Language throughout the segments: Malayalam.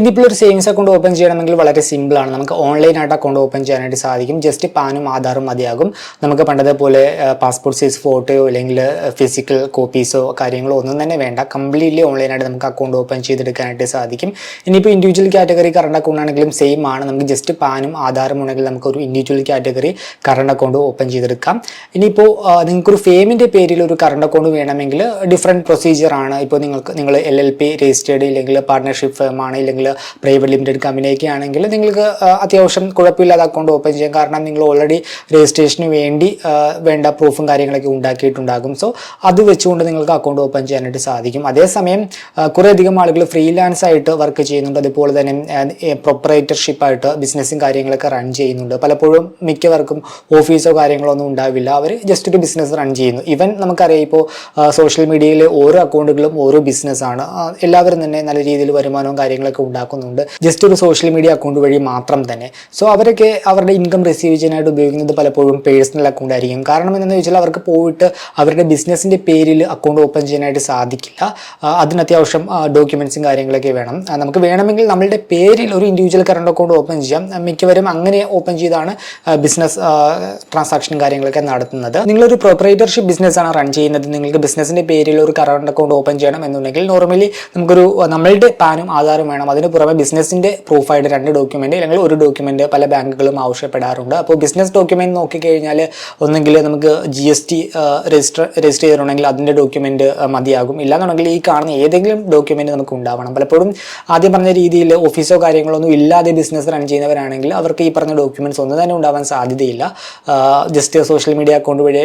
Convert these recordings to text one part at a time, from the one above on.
ഇനിയിപ്പോൾ ഒരു സേവിങ്സ് അക്കൗണ്ട് ഓപ്പൺ ചെയ്യണമെങ്കിൽ വളരെ സിമ്പിൾ ആണ്. നമുക്ക് ഓൺലൈനായിട്ട് അക്കൗണ്ട് ഓപ്പൺ ചെയ്യാനായിട്ട് സാധിക്കും. ജസ്റ്റ് പാനും ആധാറും മതിയാകും. നമുക്ക് പണ്ടതേപോലെ പോലെ പാസ്പോർട്ട് സൈസ് ഫോട്ടോയോ അല്ലെങ്കിൽ ഫിസിക്കൽ കോപ്പീസോ കാര്യങ്ങളോ ഒന്നും തന്നെ വേണ്ട. കംപ്ലീറ്റ്ലി ഓൺലൈനായിട്ട് നമുക്ക് അക്കൗണ്ട് ഓപ്പൺ ചെയ്തെടുക്കാനായിട്ട് സാധിക്കും. ഇനിയിപ്പോൾ ഇൻഡിവിജ്വൽ കാറ്റഗറി കറണ്ട് അക്കൗണ്ട് ആണെങ്കിലും സെയിം ആണ്. നമുക്ക് ജസ്റ്റ് പാനും ആധാറും ഉണ്ടെങ്കിൽ നമുക്ക് ഒരു individual category current account open ചെയ്തെടുക്കാം. ഇനിയിപ്പോൾ നിങ്ങൾക്കൊരു ഫെയിമിന്റെ പേരിൽ ഒരു കറണ്ട് അക്കൗണ്ട് വേണമെങ്കിൽ ഡിഫറെന്റ് പ്രൊസീജിയർ ആണ്. ഇപ്പോൾ നിങ്ങൾക്ക് നിങ്ങൾ എൽ എൽ പി രജിസ്റ്റേർഡ് ഇല്ലെങ്കിൽ പാർട്ണർഷിപ്പ് ഫേം ആണ്. ഇല്ലെങ്കിൽ പ്രൈവറ്റ് ലിമിറ്റഡ് കമ്പനിയൊക്കെ ആണെങ്കിൽ നിങ്ങൾക്ക് അത്യാവശ്യം കുഴപ്പമില്ലാതെ അക്കൗണ്ട് ഓപ്പൺ ചെയ്യാം. കാരണം നിങ്ങൾ ഓൾറെഡി രജിസ്ട്രേഷന് വേണ്ടി വേണ്ട പ്രൂഫും കാര്യങ്ങളൊക്കെ ഉണ്ടാക്കിയിട്ടുണ്ടാകും. സോ അത് വെച്ചുകൊണ്ട് നിങ്ങൾക്ക് അക്കൗണ്ട് ഓപ്പൺ ചെയ്യാനായിട്ട് സാധിക്കും. അതേസമയം കുറേ കുറേയധികം ആളുകൾ ഫ്രീലാൻസ് ആയിട്ട് വർക്ക് ചെയ്യുന്നുണ്ട്. അതുപോലെ തന്നെ പ്രൊപ്പറേറ്റർഷിപ്പ് ആയിട്ട് ബിസിനസ്സും കാര്യങ്ങളൊക്കെ റൺ ചെയ്യുന്നുണ്ട്. പലപ്പോഴും മിക്കവർക്കും ഓഫീസോ കാര്യങ്ങളോ ഒന്നും ഉണ്ടാവില്ല. അവർ ജസ്റ്റ് ഒരു ബിസിനസ് റൺ ചെയ്യുന്നു. ഇവൻ നമുക്കറിയാം ഇപ്പോൾ സോഷ്യൽ മീഡിയയിലെ ഓരോ അക്കൗണ്ടുകളും ഓരോ ബിസിനസ്സാണ് എല്ലാവരും തന്നെ നല്ല രീതിയിൽ വരുമാനവും കാര്യങ്ങളൊക്കെ ഉണ്ടാക്കുന്നുണ്ട്. ജസ്റ്റ് ഒരു സോഷ്യൽ മീഡിയ അക്കൗണ്ട് വഴി മാത്രം തന്നെ. സോ അവരൊക്കെ അവരുടെ ഇൻകം റിസീവ് ചെയ്യാനായിട്ട് ഉപയോഗിക്കുന്നത് പലപ്പോഴും പേഴ്സണൽ അക്കൗണ്ട് ആയിരിക്കും. കാരണം എന്താണെന്ന് വെച്ചാൽ അവർക്ക് പോയിട്ട് അവരുടെ ബിസിനസ്സിന്റെ പേരിൽ അക്കൗണ്ട് ഓപ്പൺ ചെയ്യാനായിട്ട് സാധിക്കില്ല. അതിനത്യാവശ്യം ഡോക്യുമെൻസും കാര്യങ്ങളൊക്കെ വേണം. നമുക്ക് വേണമെങ്കിൽ നമ്മളുടെ പേരിൽ ഒരു ഇൻഡിവിജ്വൽ കറണ്ട് അക്കൗണ്ട് ഓപ്പൺ ചെയ്യാം. മിക്കവരും അങ്ങനെ ഓപ്പൺ ചെയ്താണ് ബിസിനസ് ട്രാൻസാക്ഷനും കാര്യങ്ങളൊക്കെ നടത്തുന്നത്. നിങ്ങളൊരു പ്രൊപ്പറേറ്റർഷിപ്പ് ബിസിനസ്സാണ് റൺ ചെയ്യുന്നത്. നിങ്ങൾക്ക് ബിസിനസ്സിന്റെ പേരിൽ ഒരു കറണ്ട് അക്കൗണ്ട് ഓപ്പൺ ചെയ്യണം എന്നുണ്ടെങ്കിൽ നോർമലി നമുക്കൊരു നമ്മളുടെ പാനും ആധാരം വേണം. അതിന് പുറമെ ബിസിനസ്സിന്റെ പ്രൂഫായിട്ട് രണ്ട് ഡോക്യുമെന്റ് അല്ലെങ്കിൽ ഒരു ഡോക്യുമെന്റ് പല ബാങ്കുകളും ആവശ്യപ്പെടാറുണ്ട്. അപ്പോൾ ബിസിനസ് ഡോക്യുമെന്റ് നോക്കിക്കഴിഞ്ഞാൽ ഒന്നെങ്കിൽ നമുക്ക് G S T register register ചെയ്തിട്ടുണ്ടെങ്കിൽ അതിന്റെ ഡോക്യുമെന്റ് മതിയാകും. ഇല്ലാന്നുണ്ടെങ്കിൽ ഈ കാണുന്ന ഏതെങ്കിലും ഡോക്യുമെന്റ് നമുക്ക് ഉണ്ടാവണം. പലപ്പോഴും ആദ്യം പറഞ്ഞ രീതിയിൽ ഓഫീസോ കാര്യങ്ങളോ ഒന്നും ഇല്ലാതെ ബിസിനസ് റൺ ചെയ്യുന്നവരാണെങ്കിൽ അവർക്ക് ഈ പറഞ്ഞ ഡോക്യുമെന്റ്സ് ഒന്നും തന്നെ ഉണ്ടാവാൻ സാധ്യതയില്ല. ജസ്റ്റ് സോഷ്യൽ മീഡിയ അക്കൗണ്ട് വഴി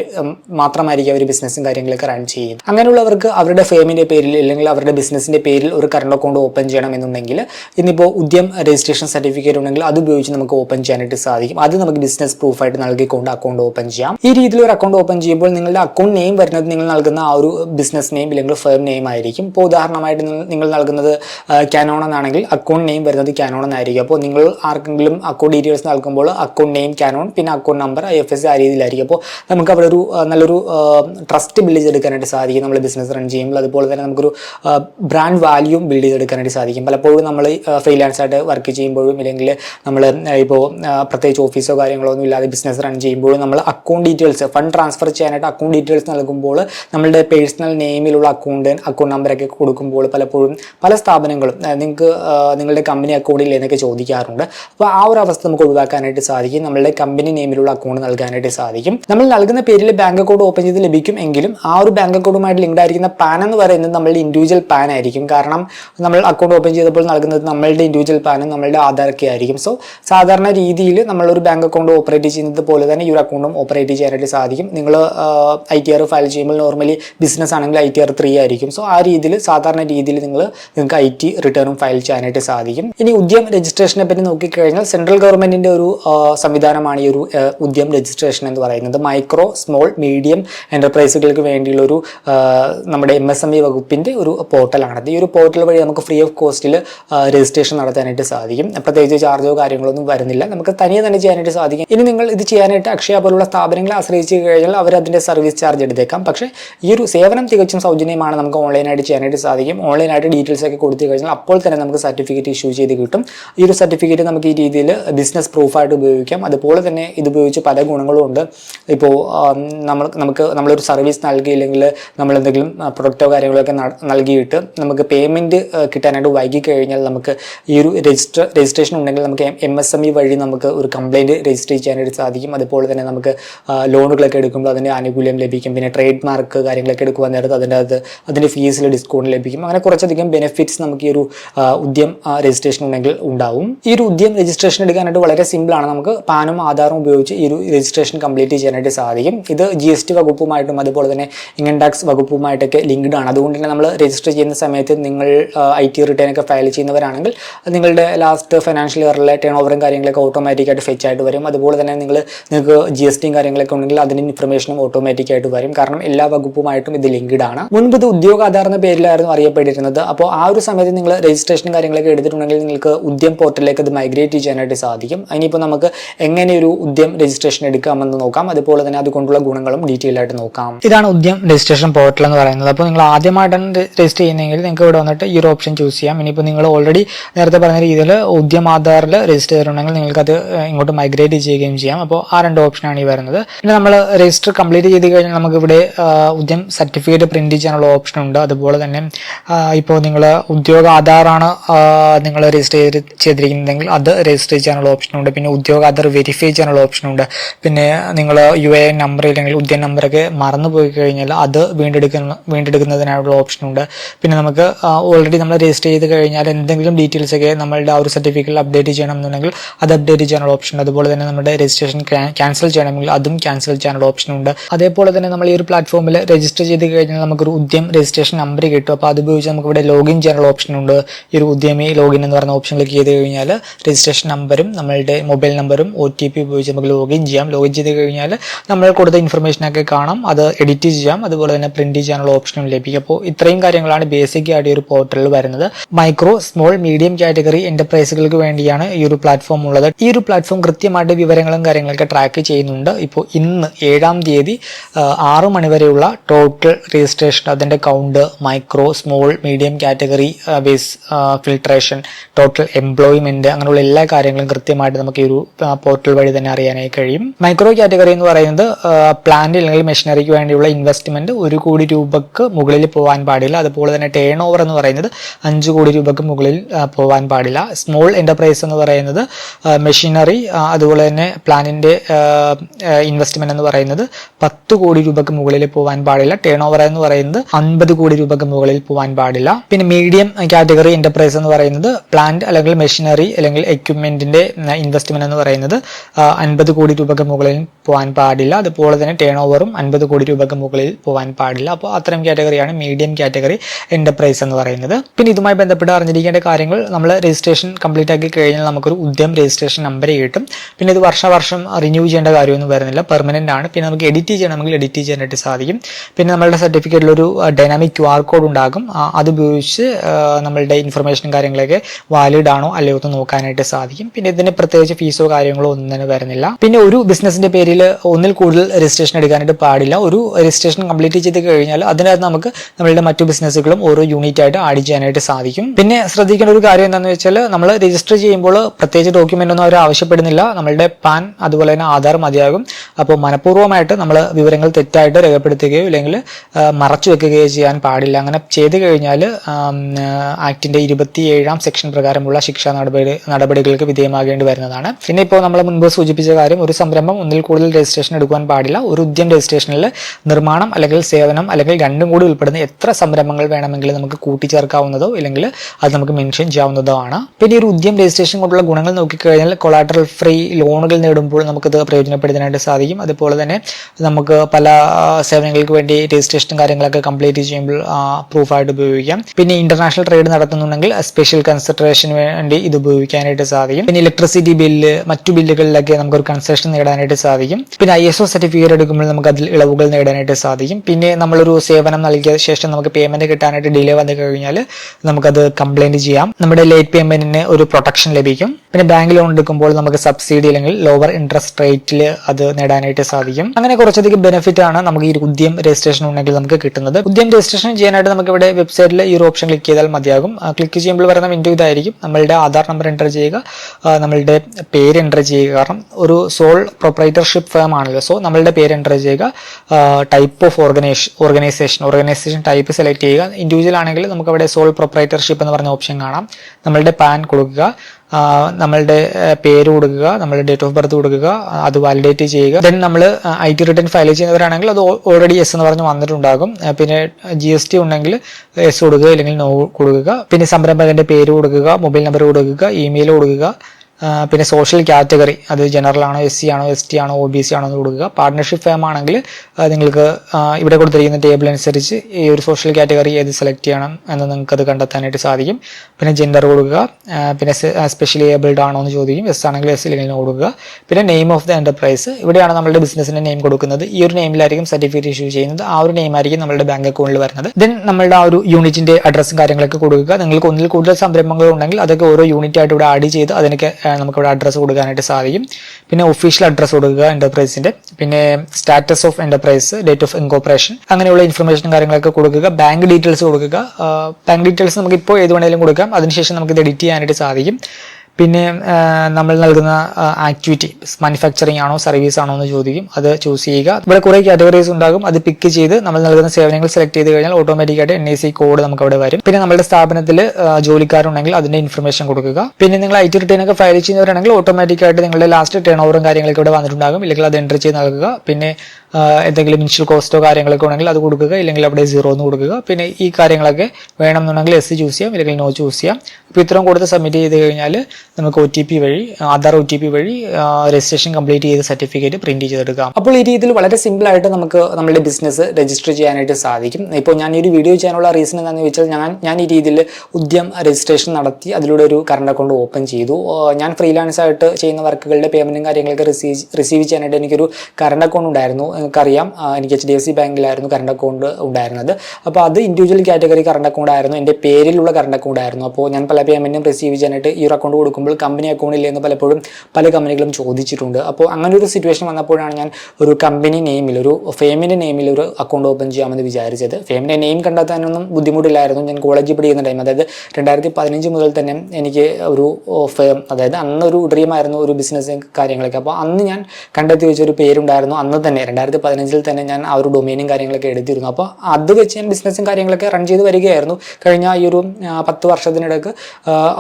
മാത്രമായിരിക്കും അവർ ബിസിനസ്സും കാര്യങ്ങളൊക്കെ റൺ ചെയ്യുന്നത്. അങ്ങനെയുള്ളവർക്ക് അവരുടെ ഫേമിന്റെ പേരിൽ അല്ലെങ്കിൽ അവരുടെ ബിസിനസ്സിന്റെ പേരിൽ ഒരു കറണ്ട് അക്കൗണ്ട് ഓപ്പൺ ചെയ്യണം എന്നുണ്ടെങ്കിൽ ഇന്നിപ്പോൾ ഉദ്യം രജിസ്ട്രേഷൻ സർട്ടിഫിക്കറ്റ് ഉണ്ടെങ്കിൽ അത് ഉപയോഗിച്ച് നമുക്ക് ഓപ്പൺ ചെയ്യാനായിട്ട് സാധിക്കും. അത് നമുക്ക് ബിസിനസ് പ്രൂഫായിട്ട് നൽകിക്കൊണ്ട് അക്കൗണ്ട് ഓപ്പൺ ചെയ്യാം. ഈ രീതിയിൽ ഒരു അക്കൗണ്ട് ഓപ്പൺ ചെയ്യുമ്പോൾ നിങ്ങളുടെ അക്കൗണ്ട് നെയിം വരുന്നത് നിങ്ങൾ നൽകുന്ന ആ ഒരു ബിസിനസ് നെയിം അല്ലെങ്കിൽ ഫേം നെയിം ആയിരിക്കും. ഇപ്പോൾ ഉദാഹരണമായിട്ട് നിങ്ങൾ നൽകുന്നത് കാനോൺ എന്നാണെങ്കിൽ അക്കൗണ്ട് നെയിം വരുന്നത് കാനോൺ എന്നായിരിക്കും. അപ്പോൾ നിങ്ങൾ ആർക്കെങ്കിലും അക്കൗണ്ട് ഡീറ്റെയിൽസ് നൽകുമ്പോൾ അക്കൗണ്ട് നെയിം കാനോൺ പിന്നെ account number I F S ആ രീതിയിലായിരിക്കും. അപ്പോൾ നമുക്ക് അവിടെ ഒരു നല്ലൊരു ട്രസ്റ്റ് ബിൽഡ് ചെയ്തെടുക്കാനായിട്ട് സാധിക്കും. നമ്മൾ ബിസിനസ് റൺ ചെയ്യുമ്പോൾ അതുപോലെ തന്നെ നമുക്കൊരു ബ്രാൻഡ് വാല്യൂ ബിൽഡ് ചെയ്തെടുക്കാനായിട്ട് സാധിക്കും. പലപ്പോഴും നമ്മൾ ഫ്രീലാൻസ് ആയിട്ട് വർക്ക് ചെയ്യുമ്പോഴും ഇല്ലെങ്കിൽ നമ്മൾ ഇപ്പോൾ പ്രത്യേകിച്ച് ഓഫീസോ കാര്യങ്ങളോ ഒന്നും ഇല്ലാതെ ബിസിനസ് റൺ ചെയ്യുമ്പോഴും നമ്മൾ അക്കൗണ്ട് ഡീറ്റെയിൽസ് ഫണ്ട് ട്രാൻസ്ഫർ ചെയ്യാനായിട്ട് അക്കൗണ്ട് ഡീറ്റെയിൽസ് നൽകുമ്പോൾ നമ്മളുടെ പേഴ്സണൽ നെയിമിലുള്ള അക്കൗണ്ട് അക്കൗണ്ട് നമ്പറൊക്കെ കൊടുക്കുമ്പോൾ പലപ്പോഴും പല സ്ഥാപനങ്ങളും നിങ്ങൾക്ക് നിങ്ങളുടെ കമ്പനി അക്കൗണ്ടിൽ എന്നൊക്കെ ചോദിക്കാറുണ്ട്. അപ്പോൾ ആ ഒരു അവസ്ഥ നമുക്ക് ഒഴിവാക്കാനായിട്ട് സാധിക്കും. നമ്മളുടെ കമ്പനി നെയിമിലുള്ള അക്കൗണ്ട് നൽകാനായിട്ട് സാധിക്കും. നമ്മൾ നൽകുന്ന പേരിൽ ബാങ്ക് അക്കൗണ്ട് ഓപ്പൺ ചെയ്ത് ലഭിക്കും എങ്കിലും ആ ഒരു ബാങ്ക് അക്കൗണ്ടുമായിട്ട് ലിങ്ക്ഡ് ആയിരിക്കുന്ന പാൻ എന്ന് പറയുന്നത് നമ്മളുടെ ഇൻഡിവിജ്വൽ പാൻ ആയിരിക്കും. കാരണം നമ്മൾ അക്കൗണ്ട് ഓപ്പൺ ചെയ്തപ്പോൾ നൽകുന്നത് നമ്മളുടെ ഇൻഡിവിജ്വൽ പാനും നമ്മളുടെ ആധാറൊക്കെ ആയിരിക്കും. സോ സാധാരണ രീതിയിൽ നമ്മളൊരു ബാങ്ക് അക്കൗണ്ട് ഓപ്പറേറ്റ് ചെയ്യുന്നത് പോലെ തന്നെ ഈ ഒരു അക്കൗണ്ടും ഓപ്പറേറ്റ് ചെയ്യാനായിട്ട് സാധിക്കും. നിങ്ങൾ ഐ ടി ആർ ഫയൽ ചെയ്യുമ്പോൾ നോർമലി ബിസിനസ് ആണെങ്കിൽ ഐ ടി ആർ ത്രീ ആയിരിക്കും. സോ ആ രീതിയിൽ സാധാരണ രീതിയിൽ നിങ്ങൾ നിങ്ങൾക്ക് ഐ ടി റിട്ടേണും ഫയൽ ചെയ്യാനായിട്ട് സാധിക്കും. ഇനി ഉദ്യം രജിസ്ട്രേഷനെ പറ്റി നോക്കിക്കഴിഞ്ഞാൽ സെൻട്രൽ ഗവൺമെന്റിന്റെ ഒരു സംവിധാനമാണ് ഈ ഒരു ഉദ്യം രജിസ്ട്രേഷൻ എന്ന് പറയുന്നത്. മൈക്രോ സ്മോൾ മീഡിയം എന്റർപ്രൈസുകൾക്ക് വേണ്ടിയുള്ള ഒരു നമ്മുടെ എം എസ് എം ഇ വകുപ്പിന്റെ ഒരു പോർട്ടലാണത് ഈ ഒരു പോർട്ടൽ വഴി നമുക്ക് ഫ്രീ ഓഫ് കോസ്റ്റിൽ രജിസ്ട്രേഷൻ നടത്താനായിട്ട് സാധിക്കും. പ്രത്യേകിച്ച് ചാർജോ കാര്യങ്ങളൊന്നും വരുന്നില്ല. നമുക്ക് തനിയെ തന്നെ ചെയ്യാനായിട്ട് സാധിക്കും. ഇനി നിങ്ങൾ ഇത് ചെയ്യാനായിട്ട് അക്ഷയ പോലുള്ള സ്ഥാപനങ്ങളെ ആശ്രയിച്ച് കഴിഞ്ഞാൽ അവർ അതിന്റെ സർവീസ് ചാർജ് എടുത്തേക്കാം. പക്ഷേ ഈ ഒരു സേവനം തികച്ചും സൗജന്യമാണ് നമുക്ക് ഓൺലൈനായിട്ട് ചെയ്യാനായിട്ട് സാധിക്കും. ഓൺലൈനായിട്ട് ഡീറ്റെയിൽസ് ഒക്കെ കൊടുത്തു കഴിഞ്ഞാൽ അപ്പോൾ തന്നെ നമുക്ക് സർട്ടിഫിക്കറ്റ് ഇഷ്യൂ ചെയ്ത് കിട്ടും. ഈ ഒരു സർട്ടിഫിക്കറ്റ് നമുക്ക് ഈ രീതിയിൽ ബിസിനസ് പ്രൂഫായിട്ട് ഉപയോഗിക്കാം. അതുപോലെ തന്നെ ഇത് ഉപയോഗിച്ച് പല ഗുണങ്ങളും ഉണ്ട്. ഇപ്പോൾ നമ്മൾ നമുക്ക് നമ്മളൊരു സർവീസ് നൽകിയില്ലെങ്കിൽ നമ്മൾ എന്തെങ്കിലും പ്രൊഡക്റ്റോ കാര്യങ്ങളൊക്കെ നൽകിയിട്ട് നമുക്ക് പേയ്മെന്റ് കിട്ടാനായിട്ട് വൈകി കഴിഞ്ഞാൽ നമുക്ക് ഈ ഒരു രജിസ്റ്റർ രജിസ്ട്രേഷൻ ഉണ്ടെങ്കിൽ നമുക്ക് എം എസ് എം ഇ വഴി നമുക്ക് ഒരു കംപ്ലൈന്റ് രജിസ്റ്റർ ചെയ്യാനായിട്ട് സാധിക്കും. അതുപോലെ തന്നെ നമുക്ക് ലോണുകളൊക്കെ എടുക്കുമ്പോൾ അതിന്റെ ആനുകൂല്യം ലഭിക്കും. പിന്നെ ട്രേഡ് മാർക്ക് കാര്യങ്ങളൊക്കെ എടുക്കുവാൻ നേരത്ത് അതിന്റെ അത് അതിന്റെ ഫീസിൽ ഡിസ്കൗണ്ട് ലഭിക്കും. അങ്ങനെ കുറച്ചധികം ബെനിഫിറ്റ്സ് നമുക്ക് ഈ ഒരു ഉദ്യം രജിസ്ട്രേഷൻ ഉണ്ടെങ്കിൽ ഉണ്ടാവും. ഈ ഒരു ഉദ്യം രജിസ്ട്രേഷൻ എടുക്കാനായിട്ട് വളരെ സിമ്പിളാണ് നമുക്ക് പാനും ആധാറും ഉപയോഗിച്ച് ഈ ഒരു രജിസ്ട്രേഷൻ കംപ്ലീറ്റ് ചെയ്യാനായിട്ട് സാധിക്കും. ഇത് ജി എസ് ടി വകുപ്പുമായിട്ടും അതുപോലെ തന്നെ ഇൻകം ടാക്സ് വകുപ്പുമായിട്ടൊക്കെ ലിങ്ക്ഡ് ആണ്. അതുകൊണ്ട് തന്നെ നമ്മൾ രജിസ്റ്റർ ചെയ്യുന്ന സമയത്ത് നിങ്ങൾ ഐ ടി റിട്ടേൺ ഒക്കെ ഫയൽ ചെയ്യുന്നവരാണെങ്കിൽ നിങ്ങളുടെ ലാസ്റ്റ് ഫൈനാൻഷ്യൽ ഇയറിലെ ടേൺ ഓവറും കാര്യങ്ങളൊക്കെ ഓട്ടോമാറ്റിക്കായിട്ട് ഫെച്ച് ആയിട്ട് വരും. അതുപോലെ തന്നെ നിങ്ങൾ നിങ്ങൾക്ക് ജി എസ് ടിയും കാര്യങ്ങളൊക്കെ ഉണ്ടെങ്കിൽ അതിന് ഇൻഫർമേഷനും ഓട്ടോമാറ്റിക് ആയിട്ട് വരും. കാരണം എല്ലാ വകുപ്പുമായിട്ടും ഇത് ലിങ്ക്ഡ് ആണ്. മുൻപ് ഇത് ഉദ്യോഗ എന്ന പേരിലായിരുന്നു അറിയപ്പെട്ടിരുന്നത്. അപ്പോൾ ആ ഒരു സമയത്ത് നിങ്ങൾ രജിസ്ട്രേഷൻ കാര്യങ്ങളൊക്കെ എടുത്തിട്ടുണ്ടെങ്കിൽ നിങ്ങൾക്ക് ഉദ്യം പോർട്ടലിലേക്ക് ഇത് മൈഗ്രേറ്റ് ചെയ്യാനായിട്ട് സാധിക്കും. ഇനിയിപ്പോൾ നമുക്ക് എങ്ങനെ ഒരു ഉദ്യം രജിസ്ട്രേഷൻ എടുക്കാമെന്ന് നോക്കാം. അതുപോലെ തന്നെ അതുകൊണ്ടുള്ള ഗുണങ്ങളും ഡീറ്റെയിൽ ആയിട്ട് നോക്കാം. ഇതാണ് ഉദ്യം രജിസ്ട്രേഷൻ പോർട്ടൽ എന്ന് പറയുന്നത്. അപ്പോൾ നിങ്ങൾ ആദ്യമായിട്ടാണ് രജിസ്റ്റർ ചെയ്യുന്നതെങ്കിൽ നിങ്ങൾക്ക് ഇവിടെ വന്നിട്ട് ഈ ഒരു ഓപ്ഷൻ ചൂസ് ചെയ്യാം. ഇനിയിപ്പോൾ നിങ്ങൾ ഓൾറെഡി നേരത്തെ പറഞ്ഞ രീതിയിൽ ഉദ്യം ആധാറിൽ രജിസ്റ്റർ ചെയ്തിട്ടുണ്ടെങ്കിൽ നിങ്ങൾക്ക് അത് ഇങ്ങോട്ട് മൈഗ്രേറ്റ് ചെയ്യുകയും ചെയ്യാം. അപ്പോൾ ആ രണ്ട് ഓപ്ഷനാണ് ഈ വരുന്നത്. പിന്നെ നമ്മൾ രജിസ്റ്റർ കംപ്ലീറ്റ് ചെയ്ത് കഴിഞ്ഞാൽ നമുക്ക് ഇവിടെ ഉദ്യം സർട്ടിഫിക്കറ്റ് പ്രിന്റ് ചെയ്യാനുള്ള ഓപ്ഷൻ ഉണ്ട്. അതുപോലെ തന്നെ ഇപ്പോൾ നിങ്ങൾ ഉദ്യോഗ ആധാറാണ് നിങ്ങൾ രജിസ്റ്റർ ചെയ്ത് ചെയ്തിരിക്കുന്നതെങ്കിൽ അത് രജിസ്റ്റർ ചെയ്യാനുള്ള ഓപ്ഷൻ ഉണ്ട്. പിന്നെ ഉദ്യോഗ ആധാർ വെരിഫൈ ചെയ്യാനുള്ള ഓപ്ഷൻ ഉണ്ട്. പിന്നെ നിങ്ങൾ യു എ നമ്പർ ഇല്ലെങ്കിൽ ഉദ്യം നമ്പറൊക്കെ മറന്നു പോയി കഴിഞ്ഞാൽ അത് വീണ്ടെടുക്കുന്ന വീണ്ടെടുക്കുന്നതിനായുള്ള ഓപ്ഷൻ ഉണ്ട്. പിന്നെ നമുക്ക് ഓൾറെഡി നമ്മൾ രജിസ്റ്റർ ചെയ്ത് കഴിഞ്ഞാൽ എന്തെങ്കിലും ഡീറ്റെയിൽസ് ഒക്കെ നമ്മളുടെ ആ ഒരു സർട്ടിഫിക്കറ്റിൽ അപ്ഡേറ്റ് ചെയ്യണം എന്നുണ്ടെങ്കിൽ അത് അപ്ഡേറ്റ് ചെയ്യാനുള്ള ഓപ്ഷൻ അതുപോലെ തന്നെ നമ്മുടെ രജിസ്ട്രേഷൻ ക്യാൻസൽ ചെയ്യണമെങ്കിൽ അതും ക്യാൻസൽ ചെയ്യാനുള്ള ഓപ്ഷൻ ഉണ്ട്. അതേപോലെ തന്നെ നമ്മൾ ഈ ഒരു പ്ലാറ്റ്ഫോമിൽ രജിസ്റ്റർ ചെയ്ത് കഴിഞ്ഞാൽ നമുക്കൊരു ഉദ്യം രജിസ്ട്രേഷൻ നമ്പർ കിട്ടും. അപ്പോൾ അത് ഉപയോഗിച്ച് നമുക്ക് ഇവിടെ ലോഗിൻ ചെയ്യാനുള്ള ഓപ്ഷൻ ഉണ്ട്. ഈ ഒരു ഉദ്യമി ലോഗിൻ എന്ന് പറഞ്ഞ ഓപ്ഷൻ ക്ലിക്ക് ചെയ്ത് കഴിഞ്ഞാൽ രജിസ്ട്രേഷൻ നമ്പറും നമ്മളുടെ മൊബൈൽ നമ്പറും ഒ ടി പി ഉപയോഗിച്ച് നമുക്ക് ലോഗിൻ ചെയ്യാം. ലോഗിൻ ചെയ്ത് കഴിഞ്ഞാൽ നമ്മൾ കൊടുത്ത ഇൻഫർമേഷൻ ഇൻഫർമേഷനൊക്കെ കാണാം. അത് എഡിറ്റ് ചെയ്യാം. അതുപോലെ തന്നെ പ്രിന്റ് ചെയ്യാനുള്ള ഓപ്ഷനും ലഭിക്കും. അപ്പോൾ ഇത്രയും കാര്യങ്ങളാണ് ബേസിക് ആയിട്ട് ഈ ഒരു പോർട്ടലിൽ വരുന്നത്. മൈക്രോ സ്മോൾ മീഡിയം കാറ്റഗറി എന്റർപ്രൈസുകൾക്ക് വേണ്ടിയാണ് ഈ ഒരു പ്ലാറ്റ്ഫോം ഉള്ളത്. ഈ ഒരു പ്ലാറ്റ്ഫോം കൃത്യമായിട്ട് വിവരങ്ങളും കാര്യങ്ങളൊക്കെ ട്രാക്ക് ചെയ്യുന്നുണ്ട്. ഇപ്പോൾ ഇന്ന് ഏഴാം തീയതി ആറു ആറ് മണി വരെയുള്ള ടോട്ടൽ രജിസ്ട്രേഷൻ അതിന്റെ count micro small medium category base filtration total employment അങ്ങനെയുള്ള എല്ലാ കാര്യങ്ങളും കൃത്യമായിട്ട് നമുക്ക് ഈ ഒരു പോർട്ടൽ വഴി തന്നെ അറിയാനായി കഴിയും. മൈക്രോ കാറ്റഗറി എന്ന് പറയുന്നത് പ്ലാന്റ് അല്ലെങ്കിൽ മെഷീനറിക്ക് വേണ്ടിയുള്ള ഇൻവെസ്റ്റ്മെന്റ് ഒരു കോടി രൂപക്ക് മുകളിൽ പോകാൻ പാടില്ല. അതുപോലെ തന്നെ ടേൺ ഓവർ എന്ന് പറയുന്നത് അഞ്ച് കോടി രൂപക്ക് മുകളിൽ ആ, പോകാൻ പാടില്ല. സ്മോൾ എന്റർപ്രൈസ് എന്ന് പറയുന്നത് മെഷീനറി അതുപോലെ തന്നെ പ്ലാനിന്റെ ഇൻവെസ്റ്റ്മെന്റ് എന്ന് പറയുന്നത് പത്ത് കോടി രൂപക്ക് മുകളിൽ പോകാൻ പാടില്ല. ടേൺ ഓവർ എന്ന് പറയുന്നത് അൻപത് കോടി രൂപക്ക് മുകളിൽ പോകാൻ പാടില്ല. പിന്നെ മീഡിയം കാറ്റഗറി എന്റർപ്രൈസ് എന്ന് പറയുന്നത് പ്ലാന്റ് അല്ലെങ്കിൽ മെഷീനറി അല്ലെങ്കിൽ എക്യുപ്മെന്റിന്റെ ഇൻവെസ്റ്റ്മെന്റ് എന്ന് പറയുന്നത് അൻപത് കോടി രൂപക്ക് മുകളിൽ പോകാൻ പാടില്ല. അതുപോലെ തന്നെ ടേൺ ഓവറും അൻപത് കോടി രൂപക്ക് മുകളിൽ പോകാൻ പാടില്ല. അപ്പോൾ അത്തരം കാറ്റഗറിയാണ് മീഡിയം കാറ്റഗറി എന്റർപ്രൈസ് എന്ന് പറയുന്നത്. പിന്നെ ഇതുമായി ബന്ധപ്പെട്ട് അറിഞ്ഞിരിക്കേണ്ട കാര്യങ്ങൾ നമ്മൾ രജിസ്ട്രേഷൻ കംപ്ലീറ്റ് ആക്കി കഴിഞ്ഞാൽ നമുക്കൊരു ഉദ്യം രജിസ്ട്രേഷൻ നമ്പർ കിട്ടും. പിന്നെ ഇത് വർഷവർഷം റിന്യൂ ചെയ്യേണ്ട കാര്യമൊന്നും വരുന്നില്ല. പെർമനന്റ് ആണ്. പിന്നെ നമുക്ക് എഡിറ്റ് ചെയ്യണമെങ്കിൽ എഡിറ്റ് ചെയ്യാനായിട്ട് സാധിക്കും. പിന്നെ നമ്മളുടെ സർട്ടിഫിക്കറ്റിൽ ഒരു ഡൈനാമിക് ക്യു ആർ കോഡ് ഉണ്ടാകും. അത് ഉപയോഗിച്ച് നമ്മളുടെ ഇൻഫർമേഷനും കാര്യങ്ങളൊക്കെ വാലിഡ് ആണോ അല്ലയോ എന്ന് നോക്കാനായിട്ട് സാധിക്കും. പിന്നെ ഇതിന് പ്രത്യേകിച്ച് ഫീസോ കാര്യങ്ങളോ ഒന്നും തന്നെ വരുന്നില്ല. പിന്നെ ഒരു ബിസിനസിന്റെ പേരിൽ ഒന്നിൽ കൂടുതൽ രജിസ്ട്രേഷൻ എടുക്കാനായിട്ട് പാടില്ല. ഒരു രജിസ്ട്രേഷൻ കംപ്ലീറ്റ് ചെയ്ത് കഴിഞ്ഞാൽ അതിനകത്ത് നമുക്ക് നമ്മളുടെ മറ്റു ബിസിനസ്സുകളും ഓരോ യൂണിറ്റ് ആയിട്ട് ആഡ് ചെയ്യാനായിട്ട് സാധിക്കും. പിന്നെ ശ്രദ്ധിക്കേണ്ട ഒരു കാര്യം എന്താണെന്ന് വെച്ചാൽ നമ്മൾ രജിസ്റ്റർ ചെയ്യുമ്പോൾ പ്രത്യേകിച്ച് ഡോക്യുമെന്റ് ഒന്നും അവർ ആവശ്യപ്പെടുന്നില്ല. നമ്മളുടെ പാൻ അതുപോലെ തന്നെ ആധാർ മതിയാകും. അപ്പോൾ മനഃപൂർവമായിട്ട് നമ്മൾ വിവരങ്ങൾ തെറ്റായിട്ട് രേഖപ്പെടുത്തുകയോ അല്ലെങ്കിൽ മറച്ചു വെക്കുകയോ ചെയ്യാൻ പാടില്ല. അങ്ങനെ ചെയ്തു കഴിഞ്ഞാൽ ആക്ടിന്റെ ഇരുപത്തി ഏഴാം സെക്ഷൻ പ്രകാരമുള്ള ശിക്ഷാ നടപടി നടപടികൾക്ക് വിധേയമാകേണ്ടി വരുന്നതാണ്. പിന്നെ ഇപ്പോൾ നമ്മൾ മുൻപ് സൂചിപ്പിച്ച കാര്യം ഒരു സംരംഭം ഒന്നിൽ കൂടുതൽ രജിസ്ട്രേഷൻ എടുക്കുവാൻ പാടില്ല. ഒരു ഉദ്യം രജിസ്ട്രേഷനിൽ നിർമ്മാണം അല്ലെങ്കിൽ സേവനം അല്ലെങ്കിൽ രണ്ടും കൂടി ഉൾപ്പെടുന്ന എത്ര സംരംഭങ്ങൾ വേണമെങ്കിലും നമുക്ക് കൂട്ടിച്ചേർക്കാവുന്നതോ അല്ലെങ്കിൽ അത് നമുക്ക് മെൻഷൻ ചെയ്യാവുന്നതാണ് പിന്നെ ഒരു ഉദ്യം രജിസ്ട്രേഷൻ കൊണ്ടുള്ള ഗുണങ്ങൾ നോക്കിക്കഴിഞ്ഞാൽ കൊളാട്രൽ ഫ്രീ ലോണുകൾ നേടുമ്പോൾ നമുക്കത് പ്രയോജനപ്പെടുത്താനായിട്ട് സാധിക്കും. അതുപോലെ തന്നെ നമുക്ക് പല സേവനങ്ങൾക്ക് വേണ്ടി രജിസ്ട്രേഷനും കാര്യങ്ങളൊക്കെ കംപ്ലീറ്റ് ചെയ്യുമ്പോൾ പ്രൂഫായിട്ട് ഉപയോഗിക്കാം. പിന്നെ ഇന്റർനാഷണൽ ട്രേഡ് നടത്തുന്നുണ്ടെങ്കിൽ സ്പെഷ്യൽ കൺസിഡറേഷൻ വേണ്ടി ഇത് ഉപയോഗിക്കാനായിട്ട് സാധിക്കും. പിന്നെ ഇലക്ട്രിസിറ്റി ബില്ല് മറ്റു ബില്ലുകളിലൊക്കെ നമുക്ക് ഒരു കൺസെഷൻ നേടാനായിട്ട് സാധിക്കും. പിന്നെ ഐ എസ് ഒ സർട്ടിഫിക്കറ്റ് എടുക്കുമ്പോൾ നമുക്ക് അതിൽ ഇളവുകൾ നേടാനായിട്ട് സാധിക്കും. പിന്നെ നമ്മളൊരു സേവനം നൽകിയ ശേഷം നമുക്ക് പേയ്മെന്റ് കിട്ടാനായിട്ട് ഡിലേ വന്നു കഴിഞ്ഞാൽ നമുക്കത് കംപ്ലൈന്റ് ചെയ്യാം. നമ്മുടെ ലേറ്റ് പേയ്മെന്റിന് ഒരു പ്രൊട്ടക്ഷൻ ലഭിക്കും. പിന്നെ ബാങ്ക് ലോൺ എടുക്കുമ്പോൾ നമുക്ക് സബ്സിഡി അല്ലെങ്കിൽ ലോവർ ഇൻട്രസ്റ്റ് റേറ്റിൽ അത് നേടാനായിട്ട് സാധിക്കും. അങ്ങനെ കുറച്ചധികം ബെനിഫിറ്റ് ആണ് നമുക്ക് ഈ ഉദ്യം രജിസ്ട്രേഷൻ ഉണ്ടെങ്കിൽ നമുക്ക് കിട്ടുന്നത്. ഉദ്യം രജിസ്ട്രേഷൻ ചെയ്യാനായിട്ട് നമുക്ക് ഇവിടെ വെബ്സൈറ്റിൽ ഈ ഓപ്ഷൻ ക്ലിക്ക് ചെയ്താൽ മതിയാകും. ക്ലിക്ക് ചെയ്യുമ്പോൾ വരുന്ന വിൻഡോ ഇതായിരിക്കും. നമ്മളുടെ ആധാർ നമ്പർ എന്റർ ചെയ്യുക. നമ്മളുടെ പേര് എന്റർ ചെയ്യുക. കാരണം ഒരു സോൾ പ്രൊപ്പറേറ്റർഷിപ്പ് ഫേം ആണല്ലോ. സോ നമ്മളുടെ പേര് എന്റർ ചെയ്യുക. Type of organise organisation organisation type select ചെയ്യുക. ഇൻഡിവിജ്വൽ ആണെങ്കിൽ നമുക്ക് അവിടെ സോൾ പ്രൊപ്പറേറ്റർഷിപ്പ് എന്ന് പറഞ്ഞ ഓപ്ഷൻ കാണാം. നമ്മളുടെ പാൻ കൊടുക്കുക. നമ്മളുടെ പേര് കൊടുക്കുക നമ്മളുടെ ഡേറ്റ് ഓഫ് ബർത്ത് കൊടുക്കുക അത് വാലിഡേറ്റ് ചെയ്യുക. ദെൻ നമ്മൾ ഐ ടി റിട്ടേൺ ഫയൽ ചെയ്യുന്നവരാണെങ്കിൽ അത് ഓൾറെഡി എസ് എന്ന് പറഞ്ഞ് വന്നിട്ടുണ്ടാകും. പിന്നെ ജി എസ് ടി ഉണ്ടെങ്കിൽ എസ് കൊടുക്കുക അല്ലെങ്കിൽ നോ കൊടുക്കുക. പിന്നെ സംരംഭകന്റെ പേര് കൊടുക്കുക മൊബൈൽ നമ്പർ കൊടുക്കുക ഇമെയിൽ കൊടുക്കുക. പിന്നെ സോഷ്യൽ കാറ്റഗറി അത് ജനറൽ ആണോ എസ് സി ആണോ എസ് ടി ആണോ ഒ ബി സി ആണോ എന്ന് കൊടുക്കുക. പാർട്ട്ണർഷിപ്പ് ഫേം ആണെങ്കിൽ നിങ്ങൾക്ക് ഇവിടെ കൊടുത്തിരിക്കുന്ന ടേബിൾ അനുസരിച്ച് ഈ ഒരു സോഷ്യൽ കാറ്റഗറി ഏത് സെലക്ട് ചെയ്യണം എന്ന് നിങ്ങൾക്ക് അത് കണ്ടെത്താനായിട്ട് സാധിക്കും. പിന്നെ ജെൻഡർ കൊടുക്കുക. പിന്നെ സ്പെഷ്യലി ഏബിൾഡ് ആണോ എന്ന് ചോദിക്കും. എസ് ആണെങ്കിൽ എസ് ഇല്ലെങ്കിൽ കൊടുക്കുക. പിന്നെ നെയിം ഓഫ് ദ എന്റർപ്രൈസ് ഇവിടെയാണ് നമ്മുടെ ബിസിനസ്സിന്റെ നെയിം കൊടുക്കുന്നത്. ഈ ഒരു നെയിമിലായിരിക്കും സർട്ടിഫിക്കറ്റ് ഇഷ്യൂ ചെയ്യുന്നത്. ആ ഒരു നെയിം ആയിരിക്കും നമ്മുടെ ബാങ്ക് അക്കൗണ്ടിൽ വരുന്നത്. ദെൻ നമ്മളുടെ ആ ഒരു യൂണിറ്റിന്റെ അഡ്രസ്സും കാര്യങ്ങളൊക്കെ കൊടുക്കുക. നിങ്ങൾക്ക് ഒന്നിൽ കൂടുതൽ സംരംഭങ്ങൾ ഉണ്ടെങ്കിൽ അതൊക്കെ ഓരോ യൂണിറ്റ് ആയിട്ട് ഇവിടെ ആഡ് ചെയ്ത് അതിനൊക്കെ നമുക്കിവിടെ അഡ്രസ്സ് കൊടുക്കാനായിട്ട് സാധിക്കും. പിന്നെ ഒഫീഷ്യൽ അഡ്രസ്സ് കൊടുക്കുക എന്റർപ്രൈസിന്റെ പിന്നെ status of enterprise date of incorporation അങ്ങനെയുള്ള ഇൻഫർമേഷൻ കാര്യങ്ങളൊക്കെ കൊടുക്കുക. ബാങ്ക് ഡീറ്റെയിൽസ് കൊടുക്കുക. ബാങ്ക് ഡീറ്റെയിൽസ് നമുക്ക് ഇപ്പോൾ ഏത് വേണമെങ്കിലും കൊടുക്കാം. അതിനുശേഷം നമുക്ക് ഇത് എഡിറ്റ് ചെയ്യാനായിട്ട് സാധിക്കും. പിന്നെ നമ്മൾ നൽകുന്ന ആക്ടിവിറ്റി മാനുഫാക്ചറിങ് ആണോ സർവീസ് ആണോ എന്ന് ചോദിക്കും. അത് ചൂസ് ചെയ്യുക. ഇവിടെ കുറേ കാറ്റഗറീസ് ഉണ്ടാകും. അത് പിക്ക് ചെയ്ത് നമ്മൾ നൽകുന്ന സേവനങ്ങൾ സെലക്ട് ചെയ്ത് കഴിഞ്ഞാൽ ഓട്ടോമാറ്റിക്കായിട്ട് എൻ ഐ സി കോഡ് നമുക്ക് അവിടെ വരും. പിന്നെ നമ്മുടെ സ്ഥാപനത്തിൽ ജോലിക്കാരുണ്ടെങ്കിൽ അതിന്റെ ഇൻഫർമേഷൻ കൊടുക്കുക. പിന്നെ നിങ്ങൾ ഐ ടി റിട്ടേൺ ഒക്കെ ഫയൽ ചെയ്യുന്നവരാണെങ്കിൽ ഓട്ടോമാറ്റിക്കായിട്ട് നിങ്ങളുടെ ലാസ്റ്റ് ടേൺ ഓവറും കാര്യങ്ങളൊക്കെ ഇവിടെ വന്നിട്ടുണ്ടാകും. ഇല്ലെങ്കിൽ അത് എൻട്രി ചെയ്ത് നൽകുക. പിന്നെ എന്തെങ്കിലും ഇനിഷ്യൽ കോസ്റ്റോ കാര്യങ്ങളൊക്കെ ഉണ്ടെങ്കിൽ അത് കൊടുക്കുക ഇല്ലെങ്കിൽ അവിടെ സീറോ എന്ന് കൊടുക്കുക. പിന്നെ ഈ കാര്യങ്ങളൊക്കെ വേണം എന്നുണ്ടെങ്കിൽ എസ് ചൂസ് ചെയ്യാം ഇല്ലെങ്കിൽ നോ ചൂസ് ചെയ്യാം. അപ്പോൾ ഇത്രയും കൊടുത്ത് സബ്മിറ്റ് ചെയ്ത് കഴിഞ്ഞാൽ നമുക്ക് ഒ ടി പി വഴി ആധാർ ഒ ടി പി വഴി രജിസ്ട്രേഷൻ കംപ്ലീറ്റ് ചെയ്ത് സർട്ടിഫിക്കറ്റ് പ്രിന്റ് ചെയ്തെടുക്കാം. അപ്പോൾ ഈ രീതിയിൽ വളരെ സിമ്പിൾ ആയിട്ട് നമുക്ക് നമ്മുടെ ബിസിനസ് രജിസ്റ്റർ ചെയ്യാനായിട്ട് സാധിക്കും. ഇപ്പോൾ ഞാൻ ഈ ഒരു വീഡിയോ ചെയ്യാനുള്ള റീസൺ എന്താണെന്ന് വെച്ചാൽ ഞാൻ ഞാൻ ഈ രീതിയിൽ ഉദ്യം രജിസ്ട്രേഷൻ നടത്തി അതിലൂടെ ഒരു കറണ്ട് അക്കൗണ്ട് ഓപ്പൺ ചെയ്തു. ഞാൻ ഫ്രീലാൻസ് ആയിട്ട് ചെയ്യുന്ന വർക്കുകളുടെ പേയ്മെന്റും കാര്യങ്ങളൊക്കെ റിസീവ് റിസീവ് ചെയ്യാനായിട്ട് എനിക്കൊരു കറണ്ട് അക്കൗണ്ട് ഉണ്ടായിരുന്നു. നിങ്ങൾക്കറിയാം എനിക്ക് എച്ച് ഡി എഫ് സി ബാങ്കിലായിരുന്നു കറണ്ട് അക്കൗണ്ട് ഉണ്ടായിരുന്നത്. അപ്പോൾ അത് ഇൻഡിവിജ്വൽ കാറ്റഗറി കറണ്ട് അക്കൗണ്ട് ആയിരുന്നു. എന്റെ പേരിലുള്ള കറണ്ട് അക്കൗണ്ട് ആയിരുന്നു. അപ്പോൾ ഞാൻ പല പേയ്മെന്റും റിസീവ് ചെയ്യാനായിട്ട് ഈ ഒരു അക്കൗണ്ട് കൊടുക്കുമ്പോൾ കമ്പനി അക്കൗണ്ട് ഇല്ലെന്ന് പലപ്പോഴും പല കമ്പനികളും ചോദിച്ചിട്ടുണ്ട്. അപ്പോൾ അങ്ങനെ ഒരു സിറ്റുവേഷൻ വന്നപ്പോഴാണ് ഞാൻ ഒരു കമ്പനി നെയിമിൽ ഒരു ഫേമിന്റെ നെയിമിൽ ഒരു അക്കൗണ്ട് ഓപ്പൺ ചെയ്യാമെന്ന് വിചാരിച്ചത്. ഫേമിന്റെ നെയിം കണ്ടെത്താനൊന്നും ബുദ്ധിമുട്ടില്ലായിരുന്നു. ഞാൻ കോളേജിൽ പഠിക്കുന്ന ടൈം അതായത് രണ്ടായിരത്തി പതിനഞ്ച് മുതൽ തന്നെ എനിക്ക് ഒരു ഫേം അതായത് അന്നൊരു ഡ്രീമായിരുന്നു ഒരു ബിസിനസ് കാര്യങ്ങളൊക്കെ. അപ്പോൾ അന്ന് ഞാൻ കണ്ടെത്തി വെച്ച ഒരു പേരുണ്ടായിരുന്നു. അന്ന് തന്നെ രണ്ടായിരത്തി പതിനഞ്ചിൽ തന്നെ ഞാൻ ആ ഒരു ഡൊമൈനും കാര്യങ്ങളൊക്കെ എടുത്തിരുന്നു. അപ്പോൾ അത് വെച്ച് ഞാൻ ബിസിനസ്സും കാര്യങ്ങളൊക്കെ റൺ ചെയ്ത് വരികയായിരുന്നു. കഴിഞ്ഞ ഈ ഒരു പത്ത് വർഷത്തിനിടക്ക്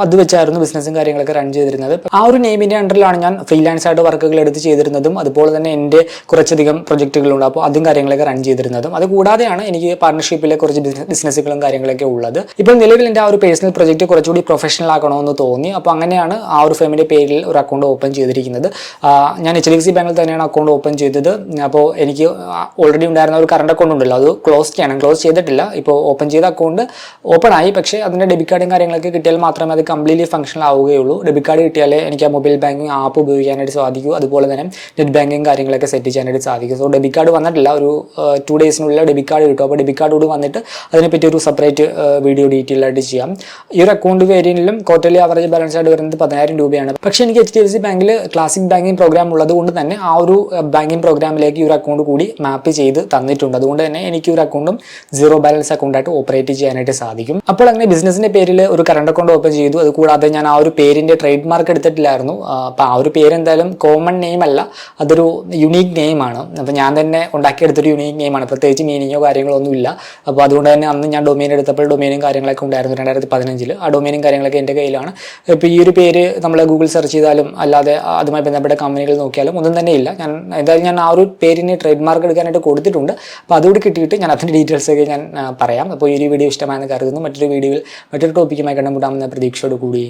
അത് വെച്ചായിരുന്നു ബിസിനസ്സും കാര്യങ്ങളൊക്കെ റൺ ചെയ്തിരുന്നത്. ആ ഒരു നെയിമിന്റെ അണ്ടറിലാണ് ഞാൻ ഫ്രീലാൻസ് ആയിട്ട് വർക്കുകൾ എടുത്ത് ചെയ്തിരുന്നതും അതുപോലെ തന്നെ എന്റെ കുറച്ചധികം പ്രൊജക്റ്റുകളുണ്ട് അപ്പോൾ അതും കാര്യങ്ങളൊക്കെ റൺ ചെയ്തിരുന്നതും. അതുകൂടാതെയാണ് എനിക്ക് പാർട്ണർഷിപ്പിലെ കുറച്ച് ബിസിനസ്സുകളും കാര്യങ്ങളൊക്കെ ഉള്ളത്. ഇപ്പോൾ നിലവിൽ എന്റെ ആ ഒരു പേഴ്സണൽ പ്രൊജക്റ്റ് കുറച്ചുകൂടി പ്രൊഫഷണൽ ആക്കണമെന്ന് തോന്നി. അപ്പോൾ അങ്ങനെയാണ് ആ ഒരു ഫേമിന്റെ പേരിൽ ഒരു അക്കൗണ്ട് ഓപ്പൺ ചെയ്തിരിക്കുന്നത്. ഞാൻ എച്ച് ഡി എഫ് സി ബാങ്കിൽ തന്നെയാണ് അക്കൗണ്ട് ഓപ്പൺ ചെയ്തത്. അപ്പോൾ എനിക്ക് ഓൾറെഡി ഉണ്ടായിരുന്ന ഒരു കറണ്ട് അക്കൗണ്ട് ഉണ്ടല്ലോ. അത് ക്ലോസ് ചെയ്യണം. ക്ലോസ് ചെയ്തിട്ടില്ല. ഇപ്പോൾ ഓപ്പൺ ചെയ്ത അക്കൗണ്ട് ഓപ്പൺ ആയി. പക്ഷേ അതിന്റെ ഡെബിറ്റ് കാർഡും കാര്യങ്ങളൊക്കെ കിട്ടിയാൽ മാത്രമേ അത് കംപ്ലീറ്റ്ലി ഫംഗ്ഷണൽ ആവുകയുള്ളൂ. ഡെബിറ്റ് കാർഡ് കിട്ടിയാലേ എനിക്ക് ആ മൊബൈൽ ബാങ്കിങ് ആപ്പ് ഉപയോഗിക്കാനായിട്ട് സാധിക്കൂ. അതുപോലെ തന്നെ നെറ്റ് ബാങ്കിങ് കാര്യങ്ങളൊക്കെ സെറ്റ് ചെയ്യാനായിട്ട് സാധിക്കും. സോ ഡെബിറ്റ് കാർഡ് വന്നിട്ടില്ല. ഒരു ടു ഡേയ്സിനുള്ളിൽ ഡെബിറ്റ് കാർഡ് കിട്ടും. അപ്പോൾ ഡെബിറ്റ് കാർഡ് കൂടി വന്നിട്ട് അതിനെപ്പറ്റി ഒരു സെപ്പറേറ്റ് വീഡിയോ ഡീറ്റെയിൽ ആയിട്ട് ചെയ്യാം. ഈ ഒരു അക്കൗണ്ട് വേരിയനിലും ക്വാർട്ടർലി ആവറേജ് ബാലൻസ് ആയിട്ട് വരുന്നത് പതിനായിരം രൂപയാണ്. പക്ഷേ എനിക്ക് എച്ച് ഡി എഫ് സി ബാങ്കിൽ ക്ലാസിക് ബാങ്കിങ് പ്രോഗ്രാം ഉള്ളത് കൊണ്ട് തന്നെ ആ ഒരു ബാങ്കിങ് പ്രോഗ്രാമിലേക്ക് ഈ ഒരു അക്കൗണ്ട് കൂടി മാപ്പ് ചെയ്ത് തന്നിട്ടുണ്ട്. അതുകൊണ്ട് തന്നെ എനിക്ക് ഒരു അക്കൗണ്ടും സീറോ ബാലൻസ് അക്കൗണ്ടായിട്ട് ഓപ്പറേറ്റ് ചെയ്യാനായിട്ട് സാധിക്കും. അപ്പോൾ അങ്ങനെ ബിസിനസിന്റെ പേരിൽ ഒരു കറണ്ട് അക്കൗണ്ട് ഓപ്പൺ ചെയ്തു. അത് കൂടാതെ ഞാൻ ആ ഒരു പേരിന്റെ ട്രേഡ് മാർക്ക് എടുത്തിട്ടില്ലായിരുന്നു അപ്പോൾ ആ ഒരു പേര് എന്തായാലും കോമൺ നെയിം അല്ല. അതൊരു യുണീക്ക് ആണ്. അപ്പോൾ ഞാൻ തന്നെ ഉണ്ടാക്കിയെടുത്തൊരു യുണീക്ക് നെയിമാണ് പ്രത്യേകിച്ച് മീനിങ്ങോ കാര്യങ്ങളോ ഒന്നും ഇല്ല. അപ്പോൾ അതുകൊണ്ട് തന്നെ അന്ന് ഞാൻ ഡൊമൈൻ എടുത്തപ്പോൾ ഡൊമൈനും കാര്യങ്ങളൊക്കെ ഉണ്ടായിരുന്നു രണ്ടായിരത്തി പതിനഞ്ചിൽ ആ ഡൊമൈനും കാര്യങ്ങളൊക്കെ എന്റെ കയ്യിലാണ്. ഇപ്പോൾ ഈ ഒരു പേര് നമ്മൾ ഗൂഗിൾ സെർച്ച് ചെയ്താലും അല്ലാതെ അതുമായി ബന്ധപ്പെട്ട കമ്പനികൾ നോക്കിയാലും ഒന്നും തന്നെ ഇല്ല. ഞാൻ എന്തായാലും ഞാൻ ആ ഒരു പേരിന് ട്രേഡ് മാർക്ക് എടുക്കാനായിട്ട് കൊടുത്തിട്ടുണ്ട്. അപ്പോൾ അതുകൂടി കിട്ടിയിട്ട് ഞാൻ അതിന്റെ ഡീറ്റെയിൽസ് ഒക്കെ ഞാൻ പറയാം. അപ്പോൾ ഈ ഒരു വീഡിയോ ഇഷ്ടമായെന്ന് കരുതുന്നു. മറ്റൊരു വീഡിയോയിൽ മറ്റൊരു ടോപ്പിക്കുമായി കണ്ടുമുട്ടാമെന്ന പ്രതീക്ഷയോട് കൂടി